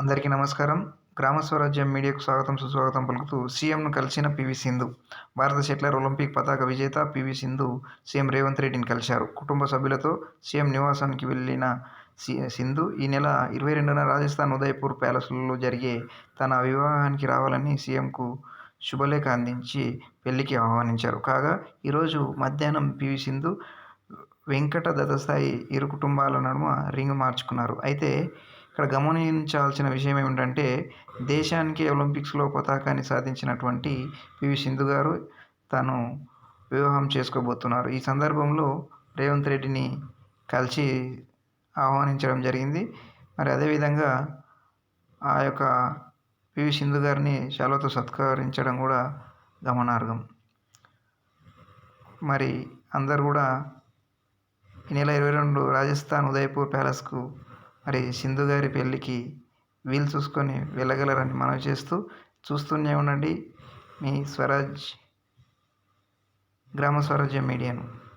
అందరికీ నమస్కారం. గ్రామ స్వరాజ్యం మీడియాకు స్వాగతం సుస్వాగతం పలుకుతూ సీఎంను కలిసిన పివి సింధు భారత షెట్లర్ ఒలింపిక్ పతాక విజేత పివి సింధు సీఎం రేవంత్ రెడ్డిని కలిశారు. కుటుంబ సభ్యులతో సీఎం నివాసానికి వెళ్ళిన సి సింధు ఈ నెల ఇరవై రెండున రాజస్థాన్ ఉదయపూర్ ప్యాలెస్లో జరిగే తన వివాహానికి రావాలని సీఎంకు శుభలేఖ అందించి పెళ్ళికి ఆహ్వానించారు. కాగా ఈరోజు మధ్యాహ్నం పివి సింధు వెంకట దత్తస్థాయి ఇరు కుటుంబాల నడుమ రింగ్ మార్చుకున్నారు. అయితే ఇక్కడ గమనించాల్సిన విషయం ఏమిటంటే దేశానికి ఒలింపిక్స్లో పతాకాన్ని సాధించినటువంటి పివి సింధు గారు తను వివాహం చేసుకోబోతున్నారు. ఈ సందర్భంలో రేవంత్ రెడ్డిని కలిసి ఆహ్వానించడం జరిగింది. మరి అదేవిధంగా ఆ యొక్క పివి సింధు గారిని శాలువతో సత్కరించడం కూడా గమనార్హం. మరి అందరు కూడా ఈ నెల ఇరవై రెండు రాజస్థాన్ ఉదయపూర్ ప్యాలెస్కు మరి సింధు గారి పెళ్ళికి వీలు చూసుకొని వెళ్ళగలరని మనవి చేస్తూ చూస్తూనే ఉండండి. మీ స్వరాజ్ గ్రామ స్వరాజ్యం మీడియాను.